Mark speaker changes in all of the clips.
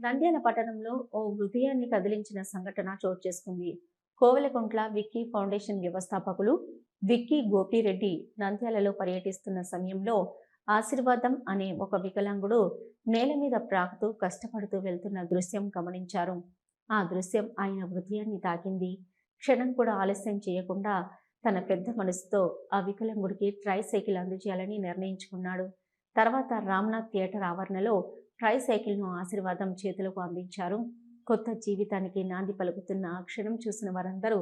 Speaker 1: నంద్యాల పట్టణంలో ఓ హృదయాన్ని కదిలించిన సంఘటన చోటు చేసుకుంది. కోవెలకుంట్ల విక్కీ ఫౌండేషన్ వ్యవస్థాపకులు విక్కీ గోపిరెడ్డి నంద్యాలలో పర్యటిస్తున్న సమయంలో ఆశీర్వాదం అనే ఒక వికలాంగుడు నేల మీద ప్రాకుతూ కష్టపడుతూ వెళ్తున్న దృశ్యం గమనించారు. ఆ దృశ్యం ఆయన హృదయాన్ని తాకింది. క్షణం కూడా ఆలస్యం చేయకుండా తన పెద్ద మనసుతో ఆ వికలాంగుడికి ట్రై సైకిల్ అందజేయాలని నిర్ణయించుకున్నాడు. తర్వాత రామ్నాథ్ థియేటర్ ఆవరణలో ట్రైసైకిల్ను ఆశీర్వాదం చేతులకు అందించారు. కొత్త జీవితానికి నాంది పలుకుతున్న ఆ క్షణం చూసిన వారందరూ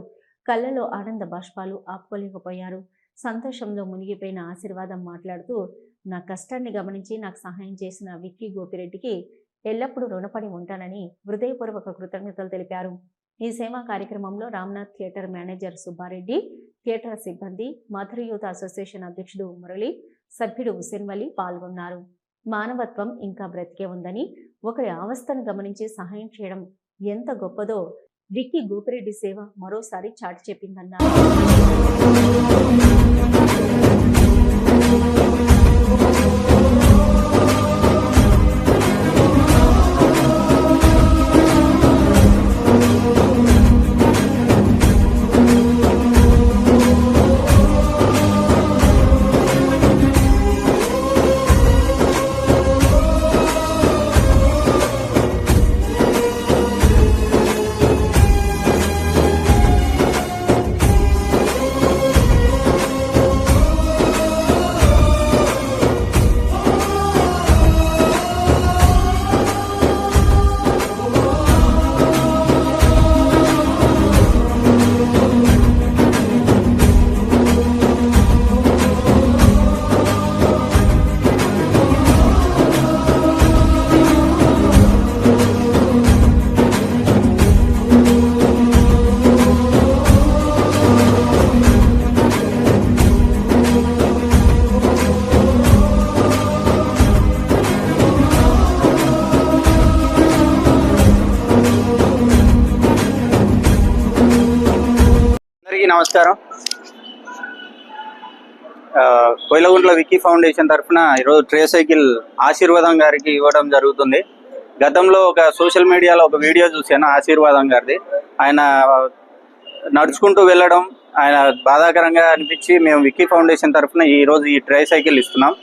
Speaker 1: కళ్ళలో ఆనంద బాష్పాలు ఆపుకోలేకపోయారు. సంతోషంలో మునిగిపోయిన ఆశీర్వాదం మాట్లాడుతూ నా కష్టాన్ని గమనించి నాకు సహాయం చేసిన విక్కీ గోపిరెడ్డికి ఎల్లప్పుడూ రుణపడి ఉంటానని హృదయపూర్వక కృతజ్ఞతలు తెలిపారు. ఈ సేవా కార్యక్రమంలో Ramnath theatre manager Subbareddy theatre సిబ్బంది మధుర యూత్ అసోసియేషన్ అధ్యక్షుడు మురళి సభ్యుడు హుసేన్ పాల్గొన్నారు. మానవత్వం ఇంకా బ్రతికే ఉందని ఒకరి అవస్థను గమనించి సహాయం చేయడం ఎంత గొప్పదో విక్కీ గోపిరెడ్డి సేవ మరోసారి చాటి చెప్పిందన్నారు.
Speaker 2: అందరికీ నమస్కారం. కోయిలగుంట్ల విక్కీ ఫౌండేషన్ తరఫున ఈరోజు ట్రే సైకిల్ ఆశీర్వాదం గారికి ఇవ్వడం జరుగుతుంది. గతంలో ఒక సోషల్ మీడియాలో ఒక వీడియో చూశాను ఆశీర్వాదం గారిది. ఆయన నడుచుకుంటూ వెళ్ళడం ఆయన బాధాకరంగా అనిపించి మేము విక్కీ ఫౌండేషన్ తరఫున ఈ రోజు ఈ ట్రై సైకిల్ ఇస్తున్నాం.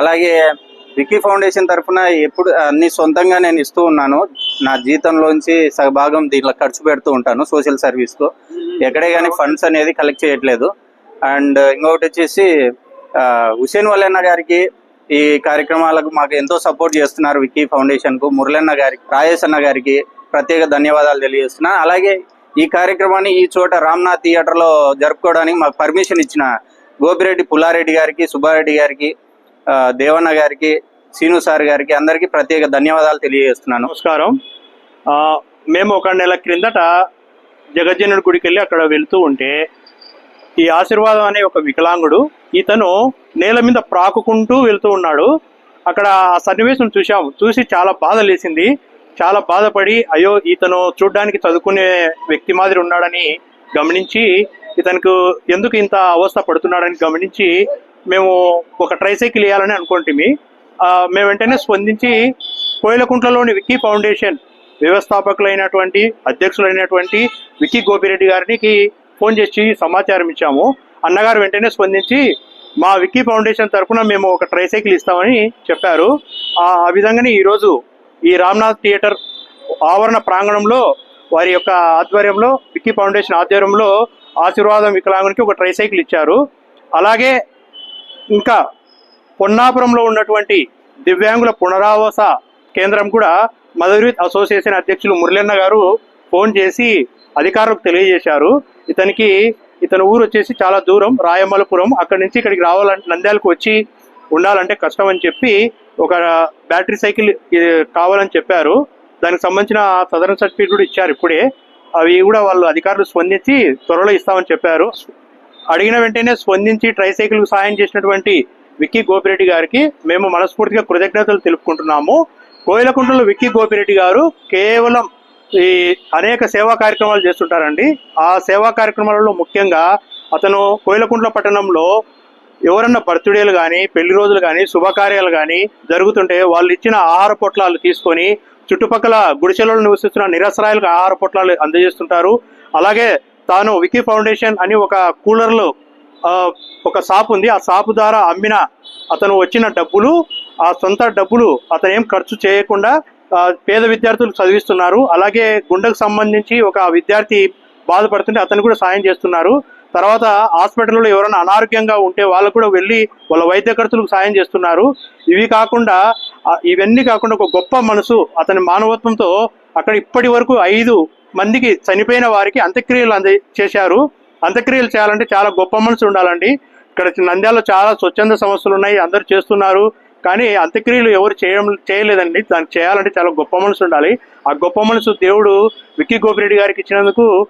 Speaker 2: అలాగే విక్కీ ఫౌండేషన్ తరఫున ఎప్పుడు అన్ని సొంతంగా నేను ఇస్తూ ఉన్నాను. నా జీతంలోంచి సగభాగం దీంట్లో ఖర్చు పెడుతూ ఉంటాను సోషల్ సర్వీస్కు ఎక్కడే కానీ ఫండ్స్ అనేది కలెక్ట్ చేయట్లేదు. అండ్ ఇంకొకటి వచ్చేసి హుసేన్ వల్లన్న గారికి ఈ కార్యక్రమాలకు మాకు ఎంతో సపోర్ట్ చేస్తున్నారు విక్కీ ఫౌండేషన్కు. మురళన్న గారికి రాజేష్ అన్న గారికి ప్రత్యేక ధన్యవాదాలు తెలియజేస్తున్నాను అలాగే ఈ కార్యక్రమాన్ని ఈ చోట రామ్నాథ్ థియేటర్లో జరుపుకోవడానికి మాకు పర్మిషన్ ఇచ్చిన గోపిరెడ్డి పుల్లారెడ్డి గారికి సుబ్బారెడ్డి గారికి దేవన్న గారికి సీను సార్ గారికి అందరికీ ప్రత్యేక ధన్యవాదాలు తెలియజేస్తున్నాను.
Speaker 3: నమస్కారం. ఆ, మేము ఒక నెల క్రిందట జగజ్జనుడి గుడికి వెళ్ళి అక్కడ వెళ్తూ ఉంటే ఈ ఆశీర్వాదం అనే ఒక వికలాంగుడు ఇతను నేల మీద ప్రాకుకుంటూ వెళ్తూ ఉన్నాడు. అక్కడ ఆ సన్నివేశం చూసాం చూసి చాలా బాధ లేసింది చాలా బాధపడి అయ్యో ఇతను చూడ్డానికి చదువుకునే వ్యక్తి మాదిరి ఉన్నాడని గమనించి ఇతనికి ఎందుకు ఇంత అవస్థ పడుతున్నాడని గమనించి మేము ఒక ట్రైసైకిల్ వేయాలని అనుకుంటుమి మేము వెంటనే స్పందించి కోయిలకుంట్లలోని విక్కీ ఫౌండేషన్ వ్యవస్థాపకులైనటువంటి అధ్యక్షులైనటువంటి విక్కీ గోపిరెడ్డి గారికి ఫోన్ చేసి సమాచారం ఇచ్చాము. అన్నగారు వెంటనే స్పందించి మా విక్కీ ఫౌండేషన్ తరఫున మేము ఒక ట్రైసైకిల్ ఇస్తామని చెప్పారు. ఆ ఆ విధంగానే ఈరోజు ఈ రామ్నాథ్ థియేటర్ ఆవరణ ప్రాంగణంలో వారి యొక్క ఆధ్వర్యంలో విక్కీ ఫౌండేషన్ ఆధ్వర్యంలో ఆశీర్వాదం వికలాంగునికి ఒక ట్రైసైకిల్ ఇచ్చారు. అలాగే ఇంకా పొన్నాపురంలో ఉన్నటువంటి దివ్యాంగుల పునరావాస కేంద్రం కూడా మదర్ అసోసియేషన్ అధ్యక్షులు మురళన్న గారు ఫోన్ చేసి అధికారులకు తెలియజేశారు. ఇతనికి ఇతని ఊరు వచ్చేసి చాలా దూరం రాయమలపురం అక్కడి నుంచి ఇక్కడికి రావాలంటే నంద్యాలకు వచ్చి ఉండాలంటే కష్టం అని చెప్పి ఒక బ్యాటరీ సైకిల్ కావాలని చెప్పారు. దానికి సంబంధించిన సదరన్ సర్టిఫికేట్ కూడా ఇచ్చారు ఇప్పుడే. అవి కూడా వాళ్ళు అధికారులు స్పందించి త్వరలో ఇస్తామని చెప్పారు. అడిగిన వెంటనే స్పందించి ట్రైసైకిల్ సాయం చేసినటువంటి విక్కీ గోపిరెడ్డి గారికి మేము మనస్ఫూర్తిగా కృతజ్ఞతలు తెలుపుకుంటున్నాము. కోయిలకుంటలో విక్కీ గోపిరెడ్డి గారు కేవలం ఈ అనేక సేవా కార్యక్రమాలు చేస్తుంటారండి. ఆ సేవా కార్యక్రమాలలో ముఖ్యంగా అతను కోయిలకుంట్ల పట్టణంలో ఎవరన్నా బర్త్డేలు కానీ పెళ్ళి రోజులు కానీ శుభకార్యాలు కానీ జరుగుతుంటే వాళ్ళు ఇచ్చిన ఆహార పొట్లాలు తీసుకొని చుట్టుపక్కల గుడిసెలలో నివసిస్తున్న నిరసరాయలకు ఆహార పొట్లాలు అందజేస్తుంటారు. అలాగే తాను వికీ ఫౌండేషన్ అని ఒక కూలర్లో ఒక షాప్ ఉంది. ఆ షాపు ద్వారా అమ్మిన అతను వచ్చిన డబ్బులు ఆ సొంత డబ్బులు అతను ఏం ఖర్చు చేయకుండా పేద విద్యార్థులు చదివిస్తున్నారు. అలాగే గుండెకు సంబంధించి ఒక విద్యార్థి బాధపడుతుంటే అతను కూడా సాయం చేస్తున్నారు. తర్వాత హాస్పిటల్లో ఎవరైనా అనారోగ్యంగా ఉంటే వాళ్ళకు కూడా వెళ్ళి వాళ్ళ వైద్య ఖర్చులకు సాయం చేస్తున్నారు. ఇవి కాకుండా ఇవన్నీ కాకుండా ఒక గొప్ప మనసు అతని మానవత్వంతో అక్కడ ఇప్పటి వరకు ఐదు మందికి చనిపోయిన వారికి అంత్యక్రియలు అంద చేశారు. అంత్యక్రియలు చేయాలంటే చాలా గొప్ప మనసు ఉండాలండి. ఇక్కడ నంద్యాలలో చాలా స్వచ్ఛంద సంస్థలు ఉన్నాయి అందరూ చేస్తున్నారు. కానీ అంత్యక్రియలు ఎవరు చేయడం చేయలేదండి. దాన్ని చేయాలంటే చాలా గొప్ప మనసు ఉండాలి. ఆ గొప్ప మనసు దేవుడు విక్కీ గోపిరెడ్డి గారికి ఇచ్చినందుకు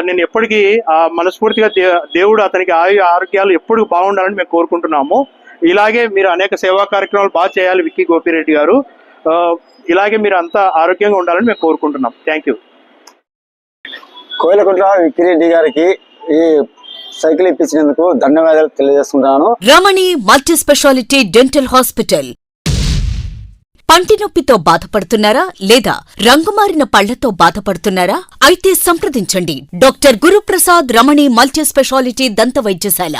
Speaker 3: నేను ఎప్పటికీ ఆ మనస్ఫూర్తిగా దే- దేవుడు అతనికి ఆయు ఆరోగ్యాలు ఎప్పుడు బాగుండాలని మేము కోరుకుంటున్నాము. ఇలాగే మీరు అనేక సేవా కార్యక్రమాలు బాగా చేయాలి విక్కీ గోపిరెడ్డి గారు. ఇలాగే మీరు అంతా ఆరోగ్యంగా ఉండాలని మేము కోరుకుంటున్నాం. Thank you.
Speaker 4: కోయిలకుంట్ల విక్కిరెడ్డి గారికి ఈ సైకిల్ ఇప్పించినందుకు ధన్యవాదాలు తెలియజేస్తున్నాను
Speaker 5: Ramani multi speciality dental hospital. పంటి నొప్పితో బాధపడుతున్నారా లేదా రంగుమారిన పళ్ళతో బాధపడుతున్నారా? అయితే సంప్రదించండి. Doctor Guruprasad Ramani multi speciality దంత వైద్యశాల.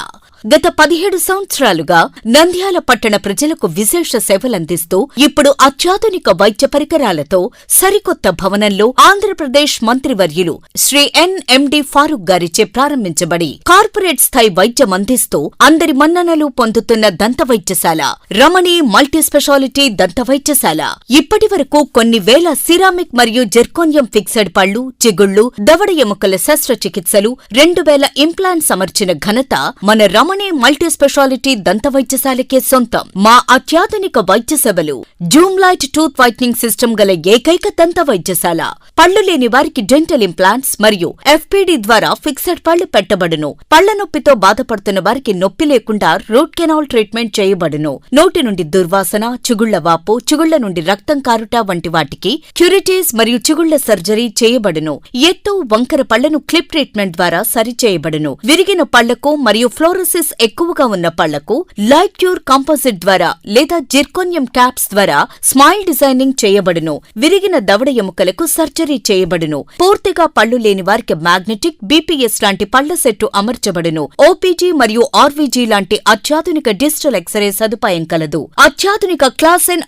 Speaker 5: గత పదిహేడు సంవత్సరాలుగా నంద్యాల పట్టణ ప్రజలకు విశేష సేవలందిస్తూ ఇప్పుడు అత్యాధునిక వైద్య పరికరాలతో సరికొత్త భవనంలో ఆంధ్రప్రదేశ్ మంత్రివర్యులు శ్రీ ఎన్ఎండి ఫారూక్ గారిచే ప్రారంభించబడి కార్పొరేట్ స్థాయి వైద్యం అందిస్తూ అందరి మన్ననలు పొందుతున్న దంత వైద్యశాల. రమణి మల్టీ స్పెషాలిటీ దంత పాఠశాల ఇప్పటి వరకు కొన్ని వేల సిరామిక్ మరియు జెర్కోనియం ఫిక్సెడ్ పళ్ళు చిగుళ్ళు దవడ ఎముకల శస్త్రచికిత్సలు రెండు వేల ఇంప్లాంట్స్ అమర్చిన ఘనత మన రమణే మల్టీ స్పెషాలిటీ దంత వైద్యశాలకే సొంతం. మా అత్యాధునిక వైద్య సేవలు జూమ్లైట్ టూత్ వైట్నింగ్ సిస్టమ్ గల ఏకైక దంత వైద్యశాల పళ్ళు లేని వారికి డెంటల్ ఇంప్లాంట్స్ మరియు ఎఫ్పిడి ద్వారా ఫిక్సెడ్ పళ్ళు పెట్టబడును. పళ్ళ నొప్పితో బాధపడుతున్న వారికి నొప్పి లేకుండా రూట్ కెనాల్ ట్రీట్మెంట్ చేయబడును. నోటి నుండి దుర్వాసన చిగుళ్ళ వాపు చిగుళ్ళ నుండి రక్తం కారుట వంటి వాటికి క్యూరిటీస్ మరియు చిగుళ్ళ సర్జరీ చేయబడును. ఎత్తు వంకర పళ్ళను క్లిప్ ట్రీట్మెంట్ ద్వారా సరిచేయబడును. విరిగిన పళ్ళకు మరియు ఫ్లోరోసిస్ ఎక్కువగా ఉన్న పళ్ళకు లైట్ క్యూర్ కాంపోజిట్ ద్వారా లేదా జిర్కోనియం క్యాప్స్ ద్వారా స్మైల్ డిజైనింగ్ చేయబడును. విరిగిన దవడ ఎముకలకు సర్జరీ చేయబడును. పూర్తిగా పళ్ళు లేని వారికి మ్యాగ్నెటిక్ బీపీఎస్ లాంటి పళ్ళ సెట్టు అమర్చబడును. ఓపీజీ మరియు ఆర్వీజీ లాంటి అత్యాధునిక డిజిటల్ ఎక్స్రే సదుపాయం కలదు. అత్యాధునిక క్లాస్ ఎన్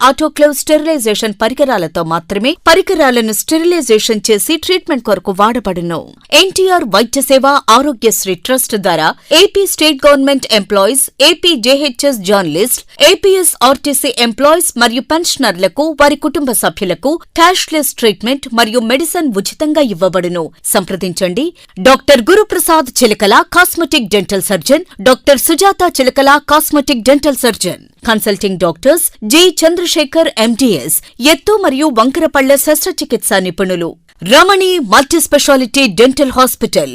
Speaker 5: స్టెరిలైజేషన్ పరికరాలతో మాత్రమే పరికరాలను స్టెరిలైజేషన్ చేసి ట్రీట్మెంట్ కొరకు వాడబడును. ఎన్టీఆర్ వైద్య సేవ ఆరోగ్యశ్రీ ట్రస్ట్ ద్వారా AP state government employees AP JHS journalist APS RTC employees మరియు పెన్షనర్లకు వారి కుటుంబ సభ్యులకు క్యాష్లెస్ ట్రీట్మెంట్ మరియు మెడిసిన్ ఉచితంగా ఇవ్వబడును. సంప్రదించండి. Doctor Guruprasad Chilakala cosmetic dental surgeon doctor Sujatha Chilakala cosmetic dental surgeon. Consulting doctors G Chandrasekhar MDS ఎత్తు మరియు వంకరపళ్ళ శస్త్రచికిత్సా నిపుణులు. Ramani multi speciality dental hospital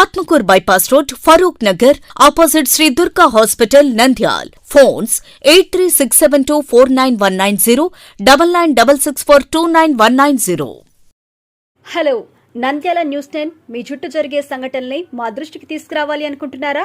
Speaker 5: Atmakur bypass road Farooq Nagar opposite Sri Durga hospital Nandyal. Phones eight three six seven two four nine one nine zero double nine double six four two nine one nine zero.
Speaker 6: Hello Nandyala news ten మీ చుట్టూ జరిగే సంఘటనల్ని మా దృష్టికి తీసుకురావాలి అనుకుంటున్నారా?